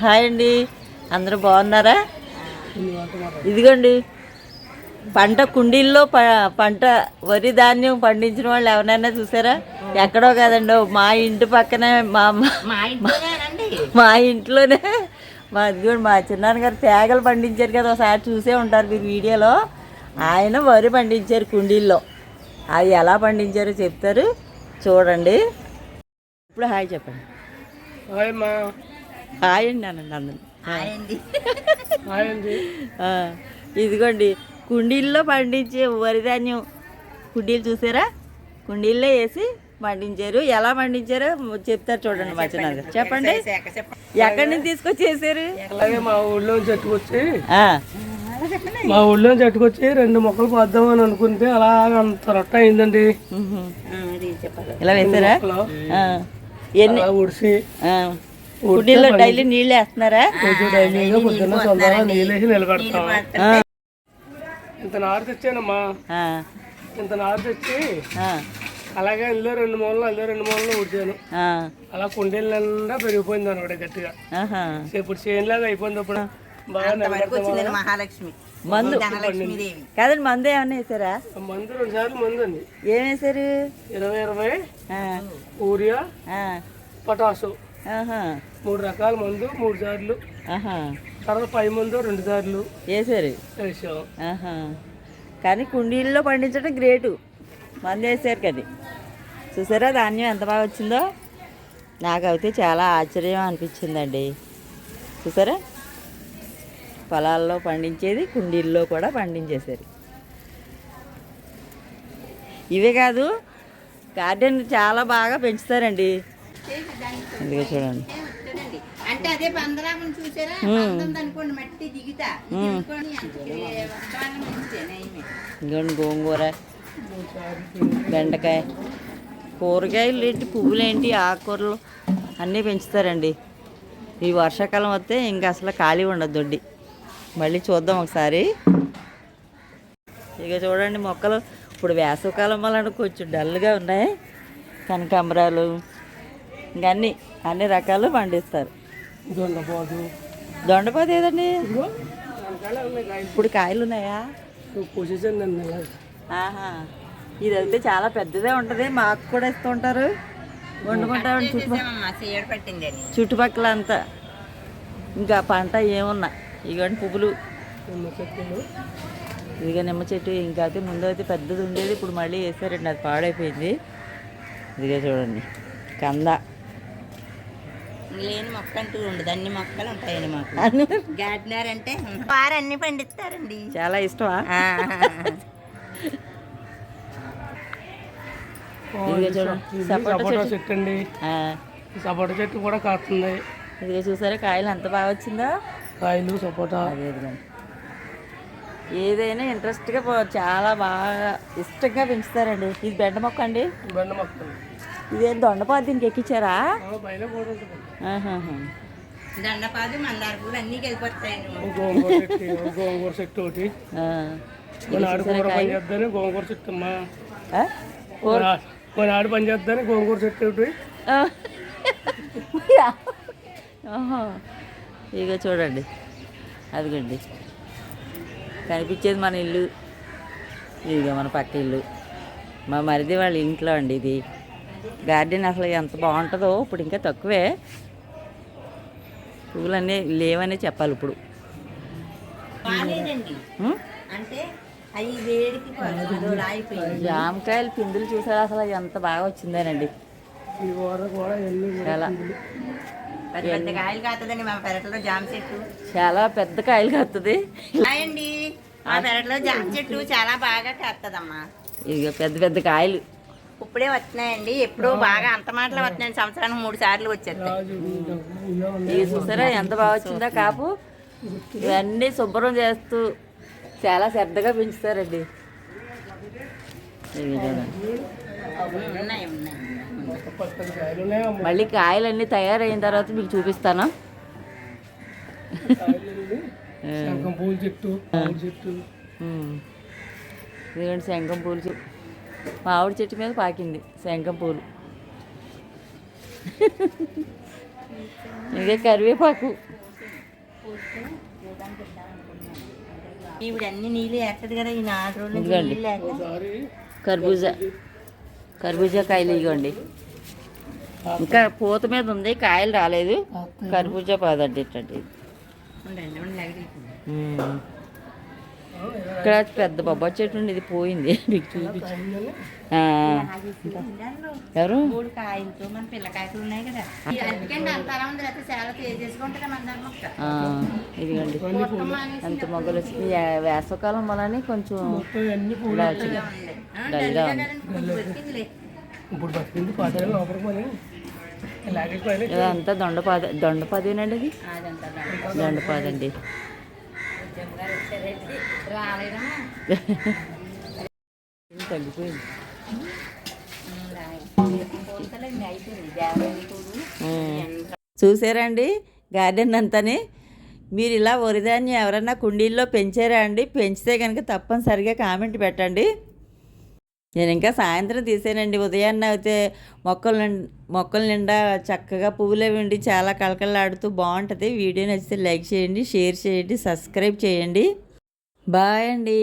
Hi అండి. అందరూ బాగున్నారా? ఇదిగోండి. పంట కుండీల్లో ప పంట వరి ధాన్యం పండించిన వాళ్ళు ఎవరైనా చూసారా? ఎక్కడో కదండి మా ఇంటి పక్కనే మా అమ్మ మా ఇంట్లోనే. మా ఇదిగోండి మా చిన్నాన్న గారు తేగలు పండించారు కదా ఒకసారి చూసే ఉంటారు మీరు వీడియోలో. ఆయన వరి పండించారు కుండీల్లో. అది ఎలా పండించారో చెప్తారు. చూడండి. ఇప్పుడు హాయ్ చెప్పండి. హాయ్ మా హాయ్ అండి అనండి అందరూ హాయ్ అండి ఇదిగోండి కుండీల్లో పండించే వరి ధాన్యం. కుండీలు చూసారా? కుండీల్లో వేసి పండించారు. ఎలా పండించారో చెప్తారు చూడండి మా చిన్నది చెప్పండి. ఎక్కడి నుంచి తీసుకొచ్చి చేశారు అలాగే మా ఊళ్ళో చెట్టుకొచ్చి ఆ, మా ఊళ్ళో చెట్టుకొచ్చి రెండు మొక్కలు పోద్దామని అనుకుంటే అలాగ అంత రొట్ట అయిందండి. ఇలా వేసారా? ఎన్ని? ఉడిసి డైలీ నీళ్ళు వేస్తున్నారా కొంచెం డైలీగా పొద్దున్న సొంతంగా నీళ్ళేసి నిలబెడతాం. ఆ, ఇంత నారు తెచ్చానమ్మా. ఆ, ఇంత నారు తెచ్చి ఆ, అలాగే ఇందులో రెండు మూలలు అందులో రెండు మూలలు ఉడిచాను అలా కుండీల నిండా పెరిగిపోయింది అనమాట గట్టిగా. ఇప్పుడు చేనులాగా అయిపోయింది అప్పుడు బాగా మహాలక్ష్మి. మందు. కాదండి మందు ఏమన్నా వేసారా? మందు రెండు సార్లు మందు అండి. ఏం వేసారు? ఇరవై ఇరవై. యూరియా ఆహా, మూడు రకాల మందు మూడు సార్లు. తర్వాత పై మందు రెండు సార్లు వేసారు వేసాం. కానీ కుండీల్లో పండించడం గ్రేటు. మంది వేసారు కదా. చూసారా ధాన్యం ఎంత బాగా వచ్చిందో? నాకైతే చాలా ఆశ్చర్యం అనిపించిందండి. చూసారా? పొలాల్లో పండించేది కుండీల్లో కూడా పండించేశారు. ఇవే కాదు గార్డెన్ చాలా బాగా పెంచుతారండి. ఇదిగో చూడండి. అంటే అదే బందరామని చూసారా? అనుకోండి మట్టి దిగుతా. ఇంకోండి గోంగూర బెండకాయ. కూరగాయలు ఏంటి పువ్వులు ఏంటి ఆకుకూరలు అన్నీ పెంచుతారండి. ఈ వర్షాకాలం వస్తే ఇంకా అసలు ఖాళీ ఉండదు దొడ్డి. మళ్ళీ చూద్దాం ఒకసారి. ఇక చూడండి మొక్కలు. ఇప్పుడు వేసవకాలం వలన కొంచెం డల్గా ఉన్నాయి. కనకాంబరాలు ఇంకా అన్నీ అన్ని రకాలు పండిస్తారు. దొండపోదు. దొండపాతి ఏదండి? ఇప్పుడు కాయలు ఉన్నాయా? ఆహా. ఇదైతే చాలా పెద్దదే ఉంటుంది. మాకు కూడా ఇస్తూ ఉంటారు. వండుకుంటామండి చుట్టుపక్కల అంతా. ఇంకా పంట ఏమున్నా. ఇగోండి పువ్వులు. ఇదిగో నిమ్మ చెట్టు. ఇంకా అయితే ముందు అయితే పెద్దది ఉండేది. ఇప్పుడు మళ్ళీ వేసారండి. అది పాడైపోయింది. ఇదిగో చూడండి. కంద. లేని మొక్క అంటూ ఉండదు. అన్ని మొక్కలు ఉంటాయండి మాకు. గార్డెనర్ అంటే వారు అన్ని పండిస్తారండి. చాలా ఇష్టమా? సపోటా చెట్టు. చెట్టు అండి సపోటా చెట్టు కూడా కాస్తుంది. ఇదిగో చూసారా కాయలు ఎంత బాగా వచ్చిందో? కాయలు సపోటా. ఏదైనా ఇంట్రెస్ట్గా పో- చాలా బాగా ఇష్టంగా పెంచుతారండి. ఇది బెండ మొక్క అండి? బెండ మొక్కలు ఇదేం దొండపాదు దీనికి ఎక్కించారా. దండపాదు మందార పూలు అన్ని వెళ్ళిపోతాయండి గోంగూర చెట్టు ఓ గోంగూర చెట్టు ఒకటి. గోంగూర చెట్టు అమ్మా. ఆడు పని చేద్దాని గోంగూర చెట్టు ఒకటి. ఇక చూడండి. అదిగండి. కనిపించేది మన ఇల్లు. ఇదిగో మన పక్క ఇల్లు. మా మరిది వాళ్ళ ఇంట్లో అండి ఇది. గార్డెన్ అసలు ఎంత బాగుంటుందో ఇప్పుడు ఇంకా తక్కువే. పువ్వులన్నీ లేవనే చెప్పాలి ఇప్పుడు. జామకాయలు పిందులు చూసారా అసలు ఎంత బాగా వచ్చిందేనండి. ఈ కూర కూడా ఎన్ని చాలా. పెద్ద పెద్ద కాయలు కాస్తుందండి మా పెరట్లో జామ చెట్టు. చాలా పెద్ద కాయలు కత్తుంది. అండి మా పెరట్లో జామ చెట్టు చాలా బాగా కాస్తుందమ్మా ఇక పెద్ద పెద్ద కాయలు. ఇప్పుడే వస్తున్నాయండి. ఎప్పుడు బాగా అంత మాటలు వస్తున్నాయండి సంవత్సరానికి మూడు సార్లు వచ్చేస్తాయి. చూసారా ఎంత బాగా వచ్చిందో కాపు. ఇవన్నీ శుభ్రం చేస్తూ చాలా శ్రద్ధగా పెంచుతారండి. పచ్చడి కాయలు మళ్ళీ కాయలన్నీ తయారైన తర్వాత మీకు చూపిస్తాను. శంఖం పూల చెట్టు చెట్టు. ఇదిగోండి శంఖం పూలు చూ- మామిడి చెట్టు మీద పాకింది శంఖం పూలు. ఇదే కరివేపాకు. ఈవిడ అన్ని నీళ్ళు వేస్తుంది కదా ఈ నాలుగు రోజులు కర్బూజా. కర్బూజా కాయలు ఇవ్వండి. ఇంకా పూత మీద ఉంది కాయలు రాలేదు. కర్బూజా పాదండి ఇట్టండి ఇక్కడ పెద్ద బొబ్బా చెట్టు ఉంది ఇది పోయింది. ఎవరు? ఇదిగోండి. ఎంత మొగ్గలు వచ్చింది వేసవకాలం వలని కొంచెం డల్గా ఉంది. ఇదంతా దొండపాద దొండపాదేనండి అది. దొండపాదండి. తగ్గిపోయింది. చూసారండి? గార్డెన్ అంతాని. మీరు ఇలా వరిధాన్యం ఎవరన్నా కుండీల్లో పెంచారా అండి? పెంచితే కనుక తప్పనిసరిగా కామెంట్ పెట్టండి. నేను ఇంకా సాయంత్రం తీసానండి. ఉదయాన్నే అయితే మొక్కలు మొక్కల నిండా చక్కగా పువ్వులే ఉండి చాలా కలకలాడుతూ బాగుంటుంది. వీడియో నచ్చితే లైక్ చేయండి షేర్ చేయండి సబ్స్క్రైబ్ చేయండి. బాయ్ అండి.